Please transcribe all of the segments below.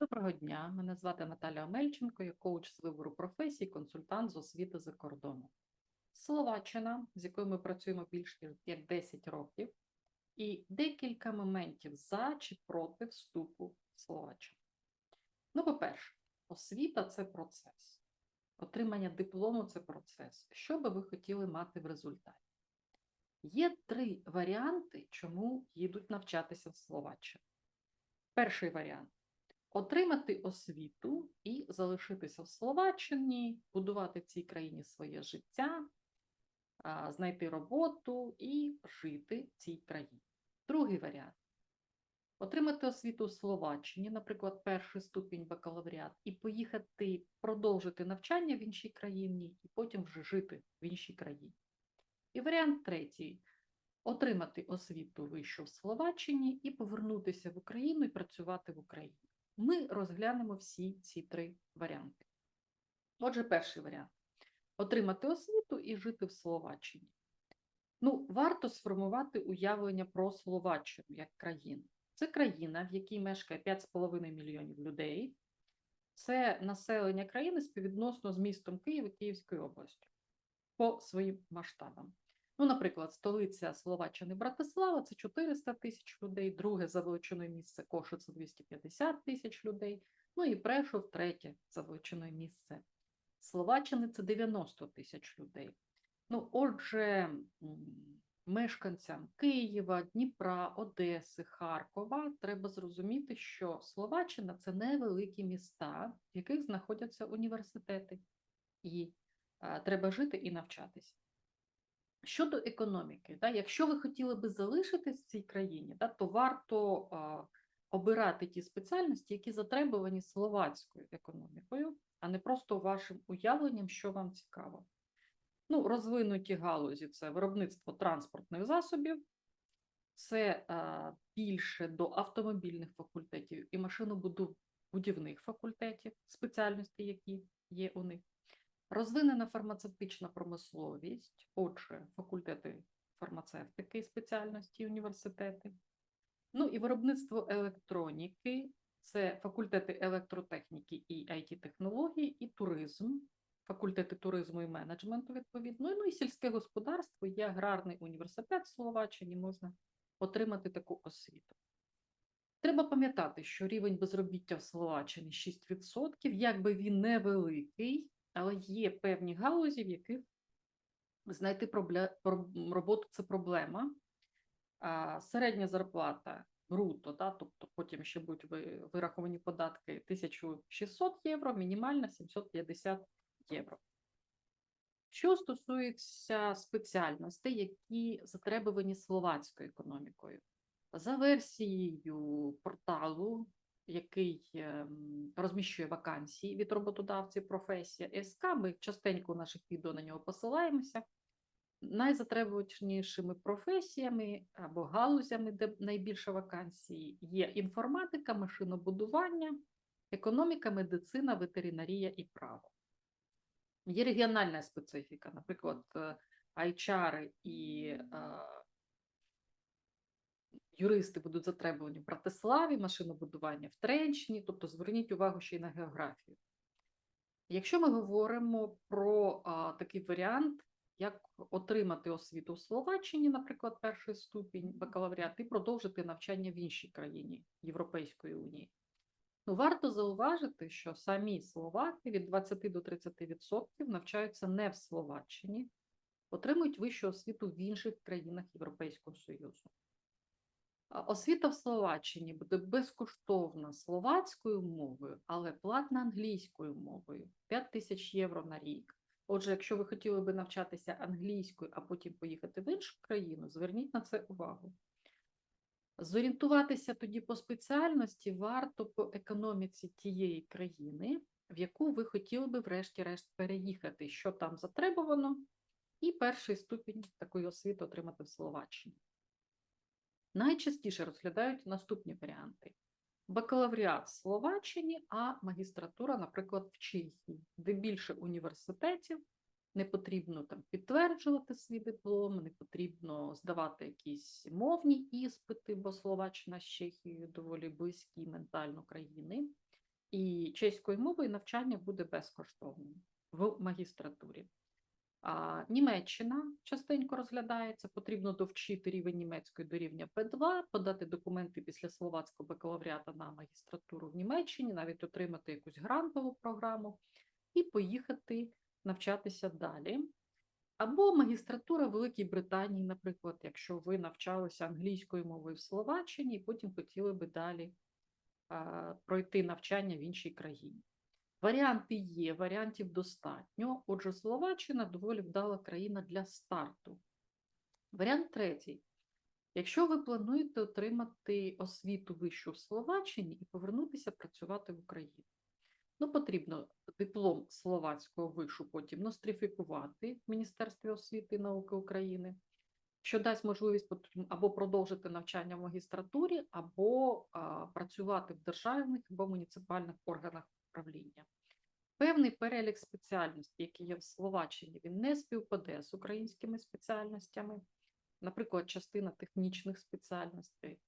Доброго дня, мене звати Наталя Омельченко, я коуч з вибору професій, консультант з освіти за кордоном. Словаччина, з якою ми працюємо більше як 10 років, і декілька моментів за чи проти вступу в Словаччину. Ну, по-перше, освіта це процес. Отримання диплому це процес. Що би ви хотіли мати в результаті? Є три варіанти, чому їдуть навчатися в Словаччину. Перший варіант отримати освіту і залишитися в Словаччині, будувати в цій країні своє життя, знайти роботу і жити в цій країні. Другий варіант отримати освіту в Словаччині, наприклад, перший ступінь бакалавріат, і поїхати продовжити навчання в іншій країні, і потім вже жити в іншій країні. І варіант третій отримати освіту вищу в Словаччині і повернутися в Україну і працювати в Україні. Ми розглянемо всі ці три варіанти. Отже, перший варіант отримати освіту і жити в Словаччині. Ну, варто сформувати уявлення про Словаччину як країну. Це країна, в якій мешкає 5,5 мільйонів людей. Це населення країни співвідносно з містом Київ і Київською областю по своїм масштабам. Ну, наприклад, столиця Словаччини Братислава це 400 тисяч людей, друге за величиною місце Кошу це 250 тисяч людей, ну і Прешов третє за величиною місце Словаччини це 90 тисяч людей. Ну, отже, мешканцям Києва, Дніпра, Одеси, Харкова треба зрозуміти, що Словаччина це невеликі міста, в яких знаходяться університети, і а, треба жити і навчатися. Щодо економіки, да, якщо ви хотіли би залишитись в цій країні, да, то варто а, обирати ті спеціальності, які затребувані словацькою економікою, а не просто вашим уявленням, що вам цікаво. Ну, розвинуті галузі це виробництво транспортних засобів, це а, більше до автомобільних факультетів і машинобудівних факультетів, спеціальності, які є у них. Розвинена фармацевтична промисловість, отже, факультети фармацевтики, і спеціальності, університети. Ну і виробництво електроніки, це факультети електротехніки і IT-технологій, і туризм, факультети туризму і менеджменту, відповідно. Ну і сільське господарство, є аграрний університет в Словаччині, можна отримати таку освіту. Треба пам'ятати, що рівень безробіття в Словаччині 6%, якби він невеликий, але є певні галузі, в яких знайти пробле- роботу це проблема. А середня зарплата бруто, да, тобто потім ще будуть вираховані податки 1600 євро, мінімальна 750 євро. Що стосується спеціальностей, які затребувані словацькою економікою, за версією порталу, який ем, розміщує вакансії від роботодавців професія СК, ми частенько у наших відео на нього посилаємося. Найзатребуванішими професіями або галузями, де найбільше вакансій, є інформатика, машинобудування, економіка, медицина, ветеринарія і право. Є регіональна специфіка, наприклад, е, HR і е, юристи будуть затребувані в Братиславі, машинобудування в Тренчині, тобто зверніть увагу ще й на географію. Якщо ми говоримо про а, такий варіант, як отримати освіту в Словаччині, наприклад, перший ступінь бакалавріат, і продовжити навчання в іншій країні Європейської Унії. Ну, варто зауважити, що самі словаки від 20 до 30% навчаються не в Словаччині, отримують вищу освіту в інших країнах Європейського Союзу. Освіта в Словаччині буде безкоштовна словацькою мовою, але платна англійською мовою 5 тисяч євро на рік. Отже, якщо ви хотіли би навчатися англійською, а потім поїхати в іншу країну, зверніть на це увагу. Зорієнтуватися тоді по спеціальності варто по економіці тієї країни, в яку ви хотіли би врешті-решт переїхати, що там затребувано, і перший ступінь такої освіти отримати в Словаччині. Найчастіше розглядають наступні варіанти: бакалавріат в Словаччині, а магістратура, наприклад, в Чехії, де більше університетів, не потрібно там підтверджувати свій диплом, не потрібно здавати якісь мовні іспити, бо Словаччина з Чехією доволі близькі ментально країни. і чеською мовою навчання буде безкоштовним в магістратурі. Німеччина частенько розглядається, потрібно довчити рівень німецької до рівня Б2, подати документи після словацького бакалавріата на магістратуру в Німеччині, навіть отримати якусь грантову програму і поїхати навчатися далі. Або магістратура Великій Британії, наприклад, якщо ви навчалися англійською мовою в Словаччині і потім хотіли би далі пройти навчання в іншій країні. Варіанти є, варіантів достатньо. Отже, Словаччина доволі вдала країна для старту. Варіант третій. Якщо ви плануєте отримати освіту вищу в Словаччині і повернутися працювати в Україну, ну, потрібно диплом словацького вишу потім нострифікувати в Міністерстві освіти і науки України, що дасть можливість або продовжити навчання в магістратурі, або а, працювати в державних або муніципальних органах управління. Певний перелік спеціальностей, які є в Словаччині, він не співпаде з українськими спеціальностями, наприклад, частина технічних спеціальностей.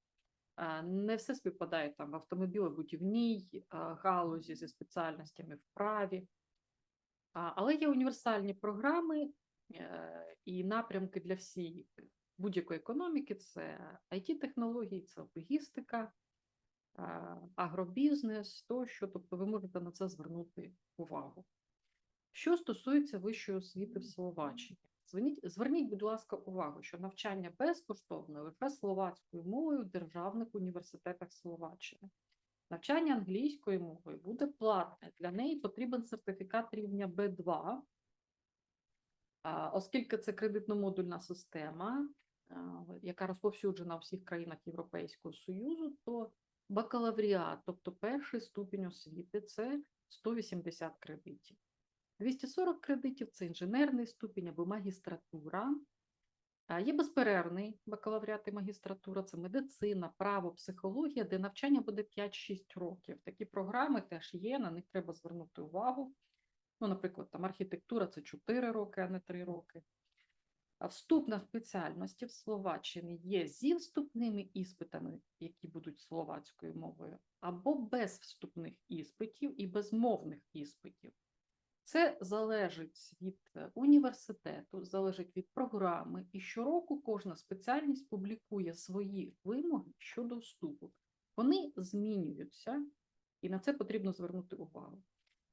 Не все співпадає там в автомобілебудівній галузі зі спеціальностями в праві. Але є універсальні програми е, і напрямки для всієї будь-якої економіки: це IT-технології, це логістика, агробізнес, тощо, тобто ви можете на це звернути увагу. Що стосується вищої освіти в Словаччині, зверніть, зверніть, будь ласка, увагу, що навчання безкоштовне лише словацькою мовою в державних університетах Словаччини. Навчання англійською мовою буде платне. Для неї потрібен сертифікат рівня Б2, оскільки це кредитно-модульна система, яка розповсюджена у всіх країнах Європейського Союзу, то бакалавріат, тобто перший ступінь освіти, це 180 кредитів. 240 кредитів це інженерний ступінь або магістратура. Є безперервний бакалавріат і магістратура, це медицина, право, психологія, де навчання буде 5-6 років. Такі програми теж є, на них треба звернути увагу. Ну, наприклад, там архітектура це 4 роки, а не 3 роки. Вступ на спеціальності в Словаччині є зі вступними іспитами, які будуть словацькою мовою, або без вступних іспитів і безмовних іспитів. Це залежить від е, університету, залежить від програми, і щороку кожна спеціальність публікує свої вимоги щодо вступу. Вони змінюються, і на це потрібно звернути увагу.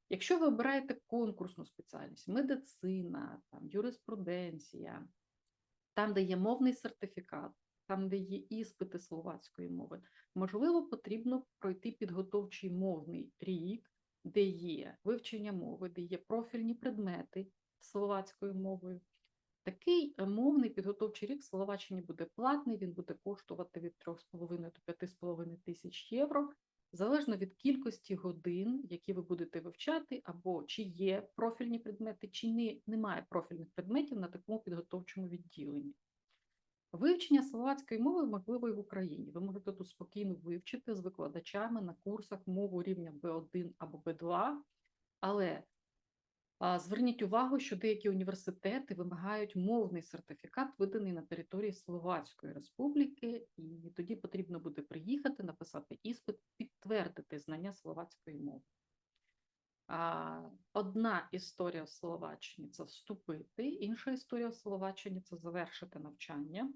Якщо ви обираєте конкурсну спеціальність, медицина, там, юриспруденція, там, де є мовний сертифікат, там, де є іспити словацької мови, можливо, потрібно пройти підготовчий мовний рік, де є вивчення мови, де є профільні предмети словацькою мовою. Такий е, мовний підготовчий рік в Словаччині буде платний, він буде коштувати від 3,5 до 5,5 тисяч євро, залежно від кількості годин, які ви будете вивчати, або чи є профільні предмети, чи не, немає профільних предметів на такому підготовчому відділенні. Вивчення словацької мови можливо і в Україні. Ви можете тут спокійно вивчити з викладачами на курсах мову рівня B1 або B2, але а, зверніть увагу, що деякі університети вимагають мовний сертифікат, виданий на території Словацької Республіки, і тоді потрібно буде приїхати, написати іспит, підтвердити знання словацької мови. Одна історія в Словаччині це вступити, інша історія в Словаччині це завершити навчання.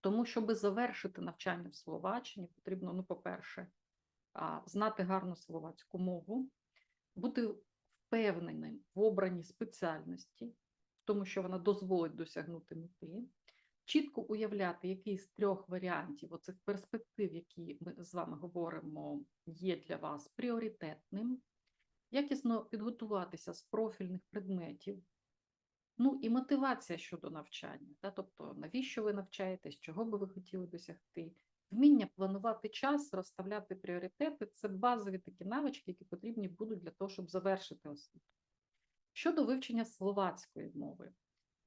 Тому, щоб завершити навчання в Словаччині, потрібно, ну, по-перше, знати гарну словацьку мову, бути впевненим в обраній спеціальності, в тому, що вона дозволить досягнути мети, чітко уявляти, який з трьох варіантів оцих перспектив, які ми з вами говоримо, є для вас пріоритетним. Якісно підготуватися з профільних предметів, ну і мотивація щодо навчання, да? тобто навіщо ви навчаєтесь, чого би ви хотіли досягти, вміння планувати час, розставляти пріоритети це базові такі навички, які потрібні будуть для того, щоб завершити освіту. Щодо вивчення словацької мови,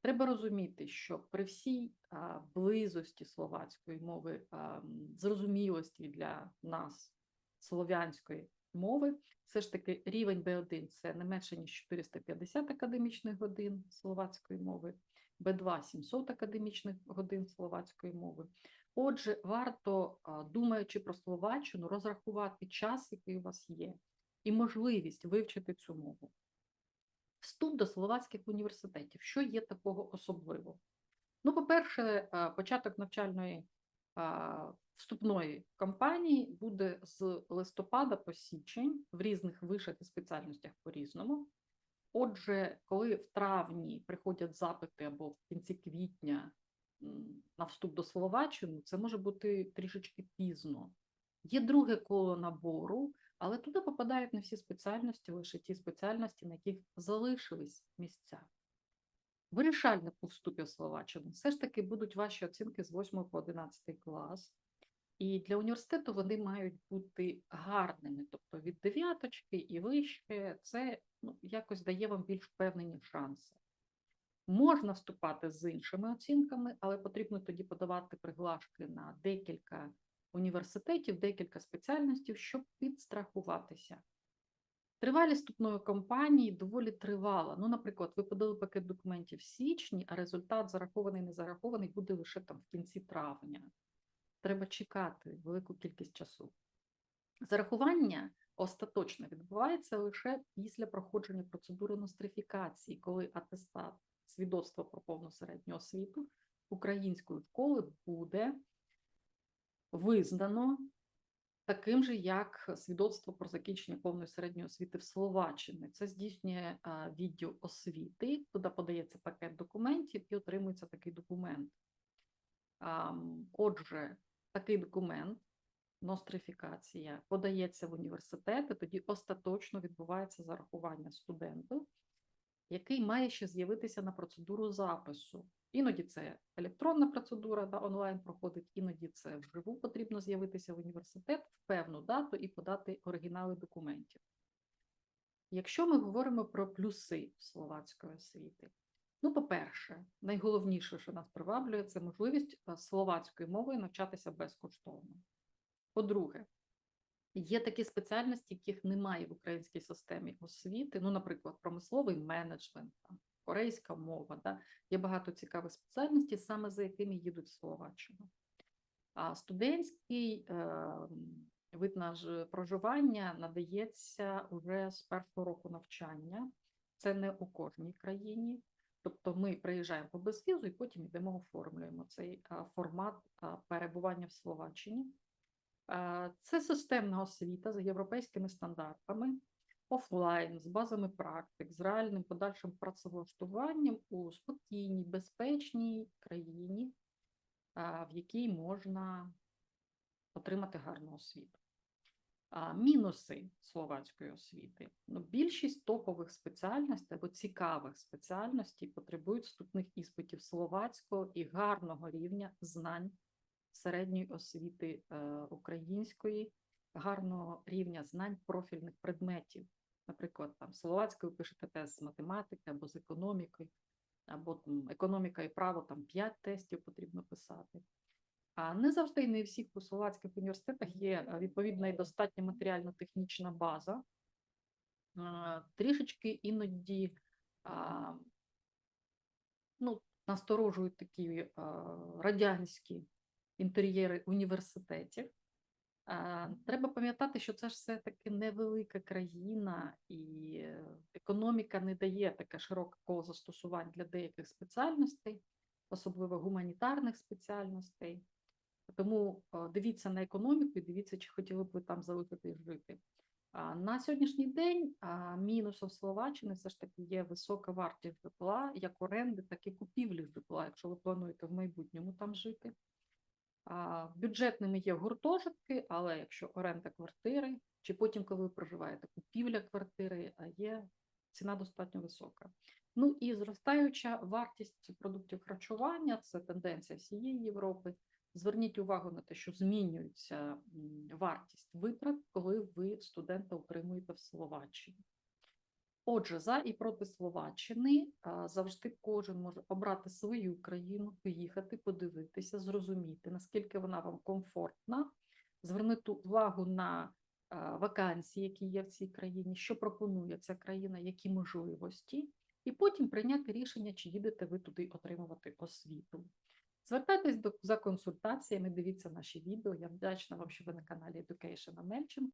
треба розуміти, що при всій а, близості словацької мови, а, зрозумілості для нас слов'янської мови, все ж таки рівень B1 це не менше, ніж 450 академічних годин словацької мови, B2 – 700 академічних годин словацької мови. Отже, варто, думаючи про Словаччину, розрахувати час, який у вас є. і можливість вивчити цю мову. Вступ до словацьких університетів. Що є такого особливого? Ну, по-перше, початок навчальної вступної кампанії буде з листопада по січень в різних вишах і спеціальностях по-різному. Отже, коли в травні приходять запити або в кінці квітня на вступ до Словаччини, це може бути трішечки пізно. Є друге коло набору, але туди попадають не всі спеціальності, лише ті спеціальності, на яких залишились місця. Вирішальне по вступі в Словаччину все ж таки будуть ваші оцінки з 8 по 11 клас. І для університету вони мають бути гарними, тобто від дев'яточки і вище, це ну, якось дає вам більш впевнені шанси. Можна вступати з іншими оцінками, але потрібно тоді подавати приглашки на декілька університетів, декілька спеціальностей, щоб підстрахуватися. Тривалість вступної кампанії доволі тривала. Ну, наприклад, ви подали пакет документів в січні, а результат зарахований, не зарахований буде лише там в кінці травня. Треба чекати велику кількість часу. Зарахування остаточно відбувається лише після проходження процедури нострифікації, коли атестат свідоцтво про повну середню освіту української школи буде визнано таким же, як свідоцтво про закінчення повної середньої освіти в Словаччині. Це здійснює відділ освіти, туди подається пакет документів і отримується такий документ. Отже, такий документ, нострифікація, подається в університет, і тоді остаточно відбувається зарахування студенту, який має ще з'явитися на процедуру запису. Іноді це електронна процедура да, онлайн проходить, іноді це вживу потрібно з'явитися в університет в певну дату і подати оригінали документів. Якщо ми говоримо про плюси словацької освіти, ну, по-перше, найголовніше, що нас приваблює, це можливість е, словацькою мовою навчатися безкоштовно. По-друге, є такі спеціальності, яких немає в українській системі освіти, ну, наприклад, промисловий менеджмент, там, корейська мова. Да? Є багато цікавих спеціальностей, саме за якими їдуть в Словаччину. А студентський е, вид на проживання надається вже з першого року навчання. Це не у кожній країні. Тобто ми приїжджаємо по безвізу і потім йдемо оформлюємо цей а, формат а, перебування в Словаччині. А, Це системна освіта за європейськими стандартами, офлайн, з базами практик, з реальним подальшим працевлаштуванням у спокійній, безпечній країні, в якій можна отримати гарну освіту. Мінуси словацької освіти. Ну, більшість топових спеціальностей або цікавих спеціальностей потребують вступних іспитів словацького і гарного рівня знань середньої освіти е, української, гарного рівня знань профільних предметів. Наприклад, там словацькою пишете тест з математики або з економіки, або там, економіка і право, там 5 тестів потрібно писати. А не завжди не всіх у словацьких університетах є е, відповідна і достатня матеріально-технічна база. Трішечки іноді ну, насторожують такі радянські інтер'єри університетів. Треба пам'ятати, що це ж все-таки невелика країна, і е, економіка не дає таке широке коло застосувань для деяких спеціальностей, особливо гуманітарних спеціальностей. Тому е, дивіться на економіку і дивіться, чи хотіли б ви там залишитись жити. На сьогоднішній день мінусом Словаччини все ж таки є висока вартість житла, як оренди, так і купівлі житла, якщо ви плануєте в майбутньому там жити. Бюджетними є гуртожитки, але якщо оренда квартири, чи потім, коли ви проживаєте, купівля квартири, а є ціна достатньо висока. Ну і зростаюча вартість продуктів харчування це тенденція всієї Європи. Зверніть увагу на те, що змінюється вартість витрат, коли ви студента отримуєте в Словаччині. Отже, за і проти Словаччини завжди кожен може обрати свою країну, поїхати, подивитися, зрозуміти, наскільки вона вам комфортна, звернути увагу на вакансії, які є в цій країні, що пропонує ця країна, які можливості, і потім прийняти рішення, чи їдете ви туди отримувати освіту. Звертайтесь до, за консультаціями, дивіться наші відео. Я вдячна вам, що ви на каналі Education Мельчин.